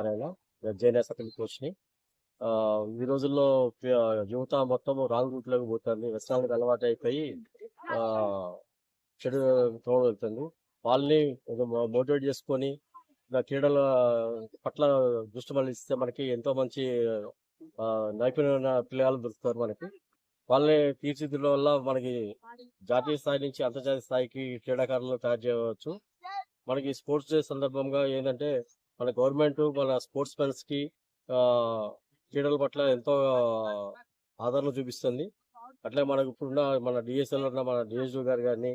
ఆయన జైన అతని కోచ్ని ఆ, ఈ రోజుల్లో యువత మొత్తం రాంగ్ రూట్లోకి పోతుంది వ్యసనాలకు అలవాటు అయిపోయి చెడు తోడగలుగుతుంది వెళ్తుంది. వాళ్ళని మోటివేట్ చేసుకొని క్రీడల పట్ల దృష్టి మళ్ళిస్తే మనకి ఎంతో మంచి నైపుణ్యమైన నైపుణ్యం పిల్లలు దొరుకుతారు మనకి. వాళ్ళని తీర్చిదిద్దడం వల్ల మనకి జాతీయ స్థాయి నుంచి అంతర్జాతీయ స్థాయికి క్రీడాకారులను తయారు చేయవచ్చు. మనకి స్పోర్ట్స్ డే సందర్భంగా ఏంటంటే మన గవర్నమెంట్ మన స్పోర్ట్స్ మెన్స్కి ఆ, క్రీడల పట్ల ఎంతో ఆదరణ చూపిస్తుంది. అట్లే మనకు ఇప్పుడున్న మన డిఎస్ఎల్ ఉన్న మన డిఎస్ఓ గారు కానీ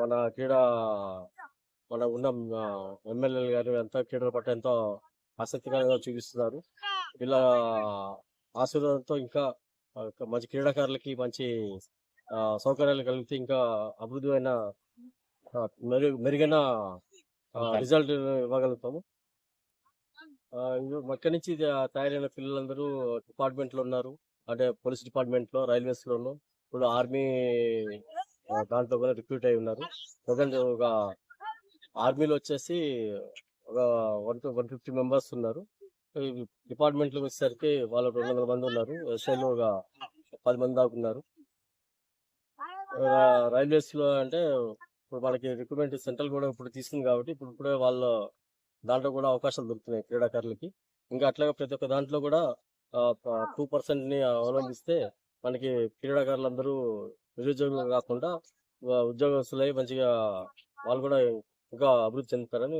మన క్రీడా మన ఉన్న ఎమ్మెల్యేలు గారు ఎంతో క్రీడల పట్ల ఎంతో ఆసక్తికరంగా చూపిస్తున్నారు. ఇలా ఆశీర్వాదంతో ఇంకా మంచి క్రీడాకారులకి మంచి సౌకర్యాలు కలిగితే ఇంకా అభివృద్ధి అయిన మెరుగైన రిజల్ట్ ఇవ్వగలుగుతాము. అక్కడి నుంచి తయారైన పిల్లలందరూ డిపార్ట్మెంట్లో ఉన్నారు. అంటే పోలీస్ డిపార్ట్మెంట్లో రైల్వేస్ లోను ఇప్పుడు ఆర్మీ దాంట్లో కూడా రిక్రూట్ అయి ఉన్నారు. ప్రజెంట్ ఒక ఆర్మీలో వచ్చేసి ఒక వన్ వన్ ఫిఫ్టీ మెంబర్స్ ఉన్నారు. డిపార్ట్మెంట్లో వచ్చేసరికి వాళ్ళు రెండు వందల మంది ఉన్నారు. ఎస్ఐలో ఒక పది మంది దాకా ఉన్నారు. రైల్వేస్లో అంటే ఇప్పుడు మనకి రిక్రూట్మెంట్ సెంట్రల్ కూడా ఇప్పుడు తీసుకుంది కాబట్టి ఇప్పుడు ఇప్పుడే వాళ్ళ దాంట్లో కూడా అవకాశాలు దొరుకుతున్నాయి క్రీడాకారులకి. ఇంకా అట్లాగే ప్రతి ఒక్క దాంట్లో కూడా టూ పర్సెంట్ని అవలంబిస్తే మనకి క్రీడాకారులందరూ నిరుద్యోగులు కాకుండా ఉద్యోగస్తులై మంచిగా వాళ్ళు కూడా ఇంకా అభివృద్ధి చెందుతారని